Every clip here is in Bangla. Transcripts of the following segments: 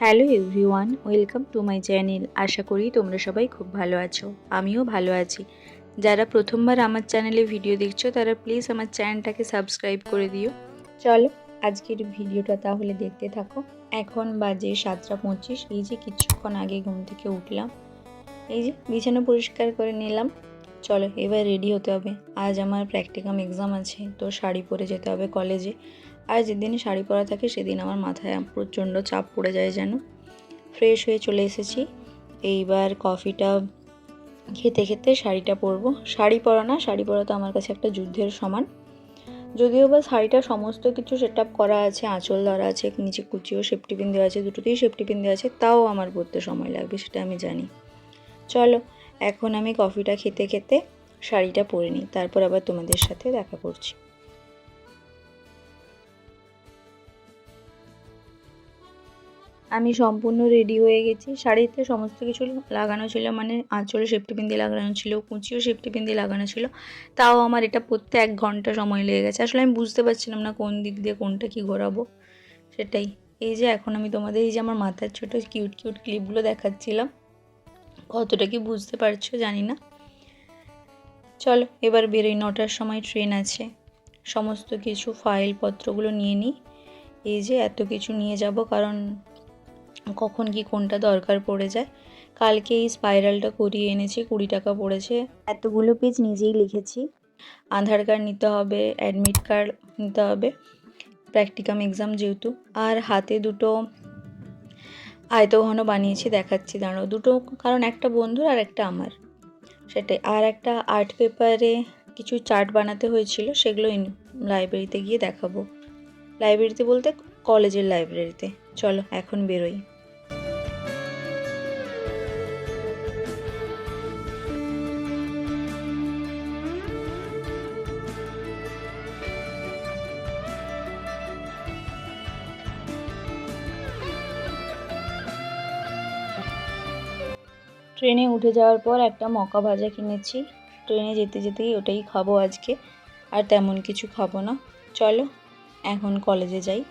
Hello everyone, welcome to my channel. আশা করি তোমরা সবাই খুব ভালো আছো। আমিও ভালো আছি। যারা প্রথমবার আমার চ্যানেলে ভিডিও দেখছ, তারা প্লিজ আমার চ্যানেলটাকে সাবস্ক্রাইব করে দিও। চলো, আজকের ভিডিওটা তাহলে দেখতে থাকো। এখন বাজে সাতটা পঁচিশ। এই যে কিছুক্ষণ আগে ঘুম থেকে উঠলাম। এই যে বিছানা পরিষ্কার করে নিলাম। চলো, এবার রেডি হতে হবে। আজ আমার প্র্যাকটিকাম এক্সাম আছে, তো শাড়ি পরে যেতে হবে কলেজে। আর যেদিন শাড়ি পরা থাকে সেদিন আমার মাথায় প্রচণ্ড চাপ পড়ে যায় যেন। ফ্রেশ হয়ে চলে এসেছি। এইবার কফিটা খেতে খেতে শাড়িটা পরবো। শাড়ি পরা না, শাড়ি পরা তো আমার কাছে একটা যুদ্ধের সমান। যদিও বা শাড়িটা সমস্ত কিছু সেট আপ করা আছে, আঁচল ধরা আছে, নিচে কুচিও সেফটি পিন দেওয়া আছে, দুটোতেই সেফটি পিন দেওয়া আছে, তাও আমার পরতে সময় লাগবে সেটা আমি জানি। চলো, এখন আমি কফিটা খেতে খেতে শাড়িটা পরে নিই, তারপর আবার তোমাদের সাথে দেখা করছি। আমি সম্পূর্ণ রেডি হয়ে গেছি। শাড়িতে সমস্ত কিছু লাগানো ছিল মানে আঁচলে সেফটি পিন লাগানো ছিল, কুচিও সেফটি পিন লাগানো ছিল। তাও আমার এটা পরতে এক ঘণ্টা সময় লেগে গেছে। আসলে আমি বুঝতে পারছিলাম না কোন দিক দিয়ে কোনটা কি ঘোরাবো। সেটাই। এই যে এখন আমি তোমাদের, এই যে আমার মাথার ছোটো কিউট কিউট ক্লিপগুলো দেখাচ্ছিলাম। কতটা কি বুঝতে পারছ জানি না। চলো, এবার বেরোই। নটার সময় ট্রেন আছে। সমস্ত কিছু ফাইল পত্রগুলো নিয়ে নিই। এই যে এত কিছু নিয়ে যাব, কারণ কখন কি কোনটা দরকার পড়ে যায়। কালকে এই স্পাইরালটা করিয়ে এনেছি কুড়ি টাকা পড়েছে। এতগুলো পেজ নিজেই লিখেছি। আধার কার্ড নিতে হবে অ্যাডমিট কার্ড নিতে হবে প্র্যাকটিকাম এক্সাম যেহেতু। আর হাতে দুটো আয়তঘন বানিয়েছি দেখাচ্ছি দাঁড়ো দুটো কারণ একটা বন্ধুর আর একটা আমার। সেটাই। আর একটা আর্ট পেপারে কিছু চার্ট বানাতে হয়েছিল সেগুলো লাইব্রেরিতে গিয়ে দেখাবো। লাইব্রেরিতে বলতে কলেজের লাইব্রেরিতে। চলো, এখন বেরোই। ট্রেনে উঠে যাওয়ার পর একটা মকা ভাজা কিনেছি। ট্রেনে যেতে যেতেই ওটাই খাব আজকে, আর তেমন কিছু খাব না। চলো, এখন কলেজে যাই।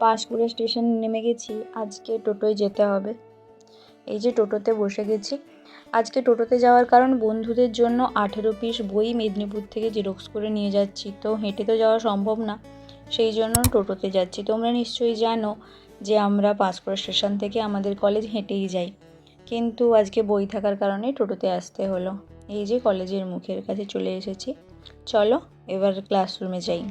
পাঁশকুড়া স্টেশন নেমে গেছি, আজকে টোটোয় যেতে হবে। এই যে টোটোতে বসে গেছি। আজকে টোটোতে যাওয়ার কারণ বন্ধুদের জন্য আঠেরো পিস বই মেদিনীপুর থেকে জেরক্স করে নিয়ে যাচ্ছি। তো হেঁটে তো যাওয়া সম্ভব না, সেই জন্য টোটোতে যাচ্ছি। তোমরা নিশ্চয়ই জানো যে আমরা পাঁশকুড়া স্টেশন থেকে আমাদের কলেজ হেঁটেই যাই। কিন্তু আজকে বই থাকার কারণে টোটোতে আসতে হলো। এই যে কলেজের মুখের কাছে চলে এসেছি। চলো এবার ক্লাসরুমে যাই।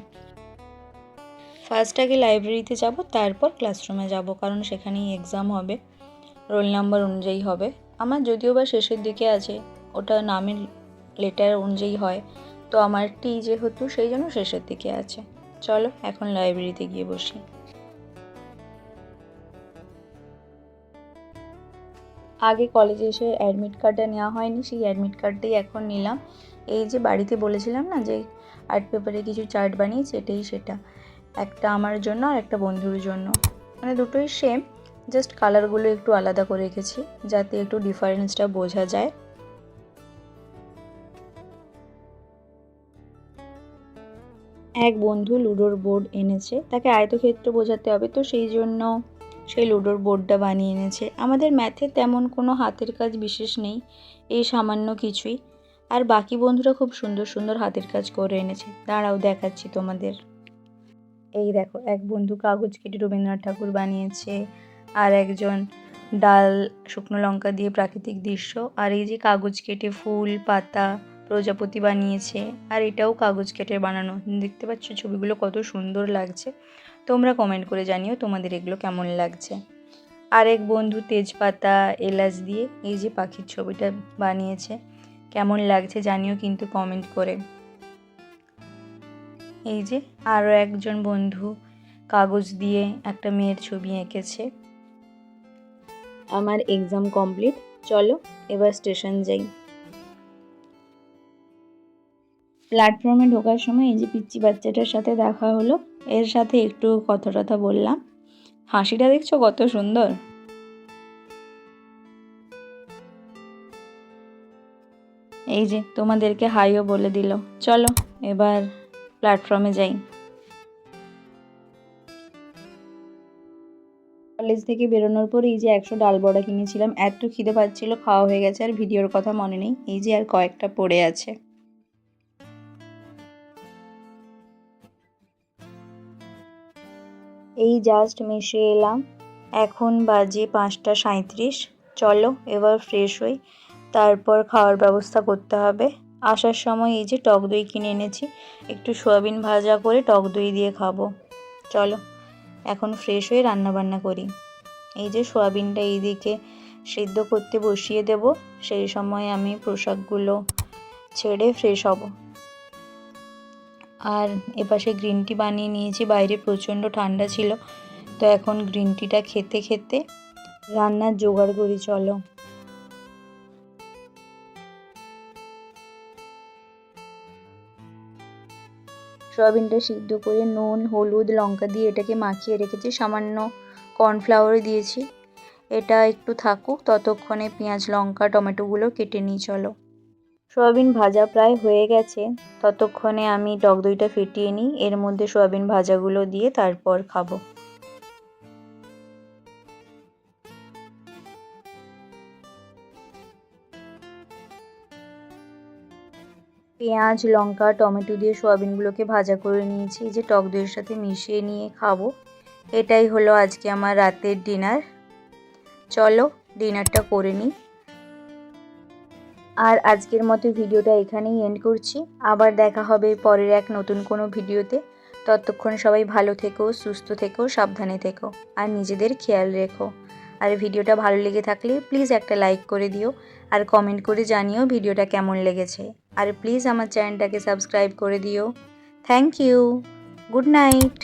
ফার্স্ট আগে লাইব্রেরিতে যাব, তারপর ক্লাসরুমে যাব, কারণ সেখানেই এক্সাম হবে রোল নাম্বার অনুযায়ী হবে। আমার যদিও বা শেষের দিকে আছে, ওটা নামের লেটার অনুযায়ী হয়, তো আমার টি যেহেতু সেই জন্য শেষের দিকে আছে। চলো, এখন লাইব্রেরিতে গিয়ে বসি। আগে কলেজে এসে অ্যাডমিট কার্ডটা নেওয়া হয়নি, সেই অ্যাডমিট কার্ডটাই এখন নিলাম। এই যে বাড়িতে বলেছিলাম না যে আর্ট পেপারে কিছু চার্ট বানিয়েছি, এটাই সেটা। একটা আমার জন্য আর একটা বন্ধুর জন্য। মানে দুটোই সেম জাস্ট কালারগুলো একটু আলাদা করে রেখেছি, যাতে একটু ডিফারেন্সটা বোঝা যায়। এক বন্ধু লুডোর বোর্ড এনেছে, তাকে আয়তক্ষেত্র বোঝাতে হবে, তো সেই জন্য সেই লুডোর বোর্ডটা বানিয়ে এনেছে। আমাদের ম্যাথে তেমন কোনো হাতের কাজ বিশেষ নেই, এই সামান্য কিছুই। আর বাকি বন্ধুরা খুব সুন্দর সুন্দর হাতের কাজ করে এনেছে। দাঁড়াও দেখাচ্ছি তোমাদের। এই দেখো, এক বন্ধু কাগজ কেটে রবীন্দ্রনাথ ঠাকুর বানিয়েছে আর একজন ডাল শুকনো লঙ্কা দিয়ে প্রাকৃতিক দৃশ্য। আর এই যে কাগজ কেটে ফুল, পাতা, প্রজাপতি বানিয়েছে আর এটাও কাগজ কেটে বানানো। দেখতে পাচ্ছ ছবিগুলো কত সুন্দর লাগছে। তোমরা কমেন্ট করে জানিও তোমাদের এগুলো কেমন লাগছে। আরেক বন্ধু তেজপাতা, এলাচ দিয়ে এই যে পাখির ছবিটা বানিয়েছে, কেমন লাগছে জানিও কিন্তু কমেন্ট করে। এই যে আরও একজন বন্ধু কাগজ দিয়ে একটা মেয়ের ছবি এঁকেছে। আমার এক্সাম কমপ্লিট চলো এবার স্টেশন যাই। প্ল্যাটফর্মে ঢোকার সময় এই যে পিচ্চি বাচ্চাটার সাথে দেখা হলো, এর সাথে একটু কথা টথা বললাম। হাসিটা দেখছ কত সুন্দর? এই যে তোমাদেরকে হাইও বলে দিল। চলো এবার প্ল্যাটফর্মে যাই। কলেজ থেকে বেরোনোর পর এই যে একশো ডাল বড়া কিনেছিলাম, এত খিদে পাচ্ছিল, খাওয়া হয়ে গেছে, আর ভিডিওর কথা মনে নেই। এই যে আর কয়েকটা পড়ে আছে। এই জাস্ট মিশে এলাম। এখন বাজে পাঁচটা সাঁত্রিশ চলো, এবার ফ্রেশ হই। তারপর খাওয়ার ব্যবস্থা করতে হবে। আসার সময় এই যে টক দই কিনে এনেছি, একটু সয়াবিন ভাজা করে টক দই দিয়ে খাব। চলো, এখন ফ্রেশ হয়ে রান্না বান্না করি। এই যে সয়াবিনটা এইদিকে সিদ্ধ করতে বসিয়ে দেব, সেই সময় আমি পোশাকগুলো ছেড়ে ফ্রেশ হব। আর এপাশে গ্রিন টি বানিয়ে নিয়েছি, বাইরে প্রচণ্ড ঠান্ডা ছিল, তো এখন গ্রিন টিটা খেতে খেতে রান্নার জোগাড় করি, চলো। সয়াবিনটা সিদ্ধ করে নুন, হলুদ, লঙ্কা দিয়ে এটাকে মাখিয়ে রেখেছি। সামান্য কর্নফ্লাওয়ারও দিয়েছি। এটা একটু থাকুক, ততক্ষণে পেঁয়াজ, লঙ্কা, টমেটোগুলো কেটে নিয়ে চলো। সয়াবিন ভাজা প্রায় হয়ে গেছে। ততক্ষণে আমি টক দইটা ফেটিয়ে নিই। এর মধ্যে সয়াবিন ভাজাগুলো দিয়ে তারপর খাব। পেঁয়াজ, লঙ্কা, টমেটো দিয়ে সোয়াবিনগুলোকে ভাজা করে নিয়েছি। যে টক দইয়ের সাথে মিশিয়ে নিয়ে খাব। এটাই হলো আজকে আমার রাতের ডিনার। চলো ডিনারটা করে নিই। আর আজকের মতো ভিডিওটা এখানেই এন্ড করছি। আবার দেখা হবে পরের এক নতুন কোনো ভিডিওতে। ততক্ষণ সবাই ভালো থেকো, সুস্থ থেকো, সাবধানে থেকো, আর নিজেদের খেয়াল রেখো। আর ভিডিওটা ভালো লেগে থাকলে প্লিজ একটা লাইক করে দিও, আর কমেন্ট করে জানিও ভিডিওটা কেমন লেগেছে। আর প্লিজ আমার চ্যানেলটাকে সাবস্ক্রাইব করে দিও। Thank you. Good night.